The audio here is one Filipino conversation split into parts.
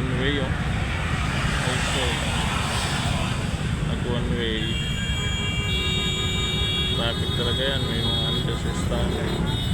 one way oh. Also nag one way traffic talaga yan. May mga ano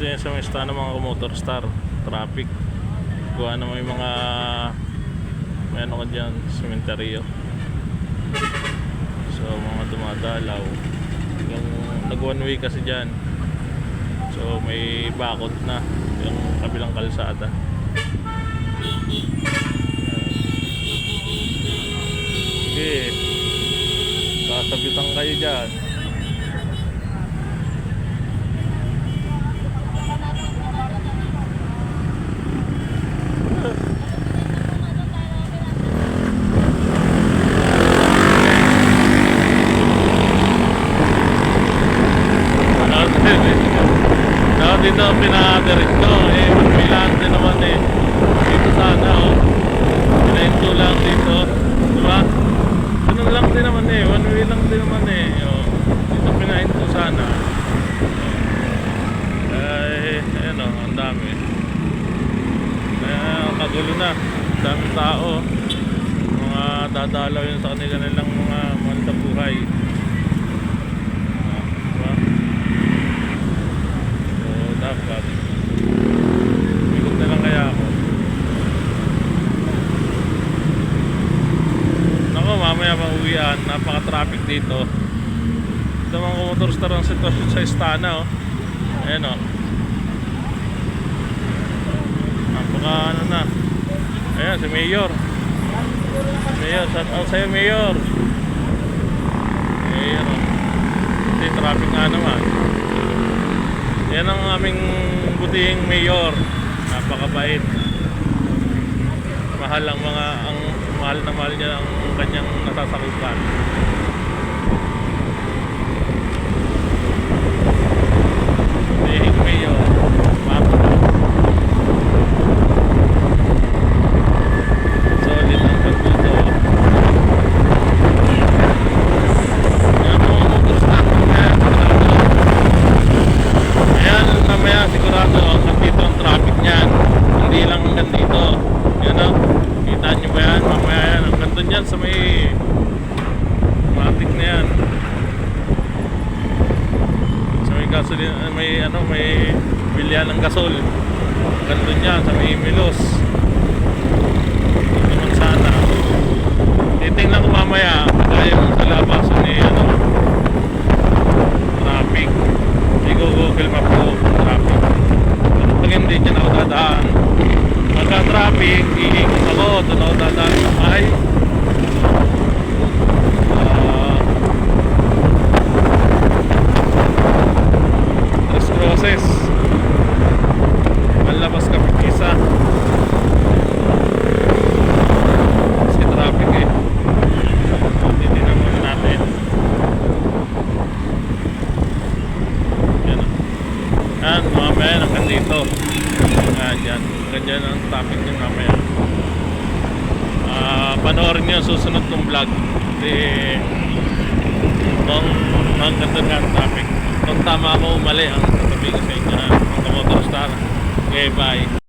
dyan sa stand ito yung sa may stand ng mga motor star traffic. Kuha na may mga may ano ka dyan cementerio so mga dumadalaw. Yung nag one way kasi dyan. So may bakod na yung kabilang kalsada. Sige. Kasabitan kayo dyan Ano dito pinaka-direct ko. Eh magpilaan din naman eh. Dito sana oh. Pinahinto lang dito diba ganun lang din naman eh. One way lang din naman eh. Oh. dito pinahinto sana. Ay ayan oh ang dami. Kaya kagulo na. Ang dami tao. Mga dadalaw yun sa kanila nilang mga mahal sa buhay Ah, diba? So, dapat ikot na lang kaya ako. Nako, mamaya pang uwian. Napaka-traffic dito. Ito mga motor star ang sitwasyon sa Istana, oh. Ayan, oh. Napaka, ano na. Ayan, si Mayor. Mayor, shout out sa'yo, Mayor. Mayor, oh. Kasi traffic nga naman. Yan ang aming butihing mayor. Napakabait. Mahal ang mga ang mahal na mahal niya ang kanyang nasasakupan. Ah, may ano, may bilya ng gasol. Ganda niya sa may Milos. Hindi naman sana. Titingnan ko mamaya, kagaya mo sa labas ni ano, traffic. Hindi ko Google map ko traffic. Ano pag hindi dyan ako dadaan. Pagka traffic, iikot ako, doon ako dadaan sa ay. Ganyan ang topic nyo mamaya. Ah, panoorin nyo susunod kong vlog. Kasi kung ang ganda nga ang topic. Kung tama ako mali ang sasabihin ko sa inyo. Mga motor star. Okay, bye.